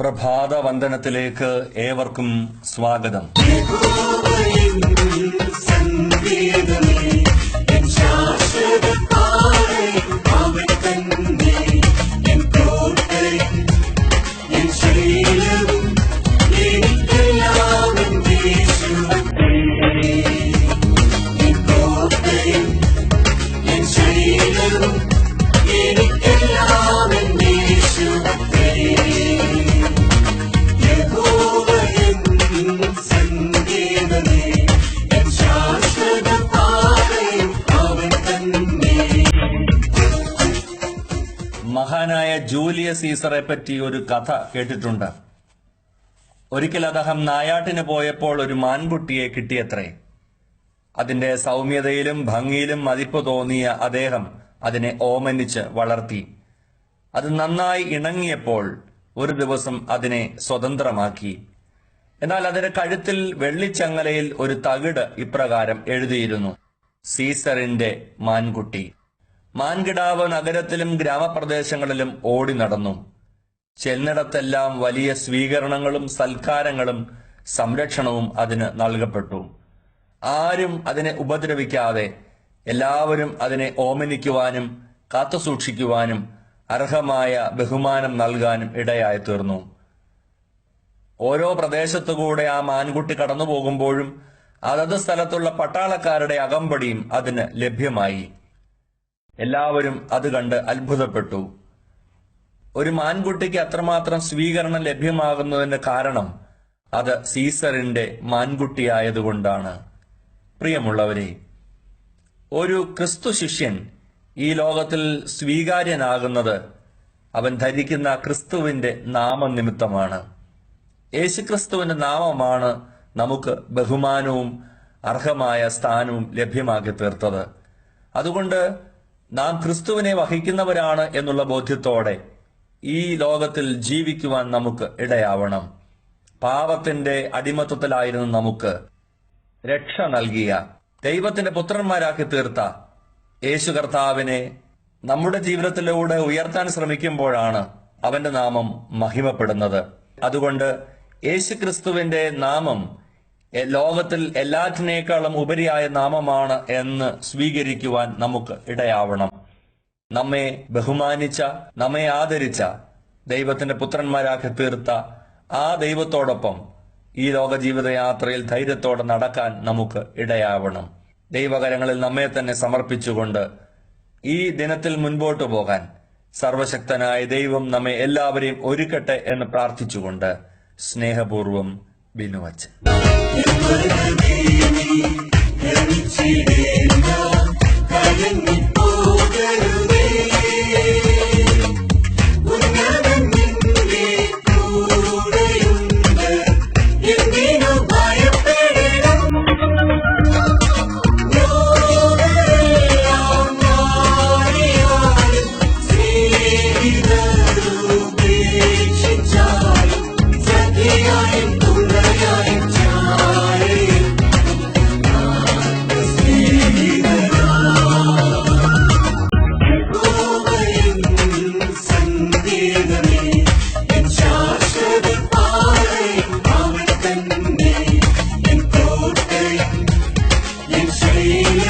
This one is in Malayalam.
പ്രഭാത വന്ദനത്തിലേക്ക് ഏവർക്കും സ്വാഗതം. മഹാനായ ജൂലിയസ് സീസറെ പറ്റി ഒരു കഥ കേട്ടിട്ടുണ്ട്. ഒരിക്കൽ അദ്ദേഹം നായാട്ടിന് പോയപ്പോൾ ഒരു മാൻകുട്ടിയെ കിട്ടിയത്രേ. അതിന്റെ സൗമ്യതയിലും ഭംഗിയിലും മതിപ്പ് തോന്നിയ അദ്ദേഹം അതിനെ ഓമനിച്ച് വളർത്തി. അത് നന്നായി ഇണങ്ങിയപ്പോൾ ഒരു ദിവസം അതിനെ സ്വതന്ത്രമാക്കി. എന്നാൽ അതിന്റെ കഴുത്തിൽ വെള്ളിച്ചങ്ങലയിൽ ഒരു തകിട് ഇപ്രകാരം എഴുതിയിരുന്നു. സീസറിന്റെ മാൻകുട്ടി. മാൻകിടാവ് നഗരത്തിലും ഗ്രാമപ്രദേശങ്ങളിലും ഓടി നടന്നു. ചെന്നിടത്തെല്ലാം വലിയ സ്വീകരണങ്ങളും സൽക്കാരങ്ങളും സംരക്ഷണവും അതിന് നൽകപ്പെട്ടു. ആരും അതിനെ ഉപദ്രവിക്കാതെ എല്ലാവരും അതിനെ ഓമനിക്കുവാനും കാത്തുസൂക്ഷിക്കുവാനും അർഹമായ ബഹുമാനം നൽകാനും ഇടയായി തീർന്നു ഓരോ പ്രദേശത്തുകൂടെ ആ മാൻകുട്ടി കടന്നു പോകുമ്പോഴും അതത് സ്ഥലത്തുള്ള പട്ടാളക്കാരുടെ അകമ്പടിയും അതിന് ലഭ്യമായി. എല്ലാവരും അത് കണ്ട് അത്ഭുതപ്പെട്ടു. ഒരു മാൻകുട്ടിക്ക് അത്രമാത്രം സ്വീകരണം ലഭ്യമാകുന്നതിന് കാരണം അത് സീസറിന്റെ മാൻകുട്ടിയായതുകൊണ്ടാണ്. പ്രിയമുള്ളവരെ ഒരു ക്രിസ്തു ശിഷ്യൻ ഈ ലോകത്തിൽ സ്വീകാര്യനാകുന്നത് അവൻ ധരിക്കുന്ന ക്രിസ്തുവിന്റെ നാമനിമിത്തമാണ്. യേശുക്രിസ്തുവിന്റെ നാമമാണ് നമുക്ക് ബഹുമാനവും അർഹമായ സ്ഥാനവും ലഭ്യമാക്കി തീർത്തത് അതുകൊണ്ട് നാം ക്രിസ്തുവിനെ വഹിക്കുന്നവരാണ് എന്നുള്ള ബോധ്യത്തോടെ ഈ ലോകത്തിൽ ജീവിക്കുവാൻ നമുക്ക് ഇടയാവണം. പാപത്തിന്റെ അടിമത്വത്തിലായിരുന്നു നമുക്ക് രക്ഷ നൽകിയ. ദൈവത്തിന്റെ പുത്രന്മാരാക്കി തീർത്ത. യേശു കർത്താവിനെ നമ്മുടെ ജീവിതത്തിലൂടെ ഉയർത്താൻ ശ്രമിക്കുമ്പോഴാണ് അവന്റെ നാമം മഹിമപ്പെടുന്നത്. അതുകൊണ്ട് യേശു ക്രിസ്തുവിന്റെ നാമം ലോകത്തിൽ എല്ലാറ്റിനേക്കാളും ഉപരിയായ നാമമാണ് എന്ന് സ്വീകരിക്കുവാൻ നമുക്ക് ഇടയാവണം. നമ്മെ ബഹുമാനിച്ച നമ്മെ ആദരിച്ച ദൈവത്തിന്റെ പുത്രന്മാരാക്കി തീർത്ത ആ ദൈവത്തോടൊപ്പം ഈ ലോക ജീവിതയാത്രയിൽ ധൈര്യത്തോടെ നടക്കാൻ നമുക്ക് ഇടയാവണം. ദൈവകരങ്ങളിൽ നമ്മെ തന്നെ സമർപ്പിച്ചുകൊണ്ട് ഈ ദിനത്തിൽ മുൻപോട്ടു പോകാൻ സർവശക്തനായ ദൈവം നമ്മെ എല്ലാവരെയും ഒരുക്കട്ടെ എന്ന് പ്രാർത്ഥിച്ചുകൊണ്ട് സ്നേഹപൂർവം ബിനുവച്ചൻ കരഞ്ഞിപ്പോകരുത് in say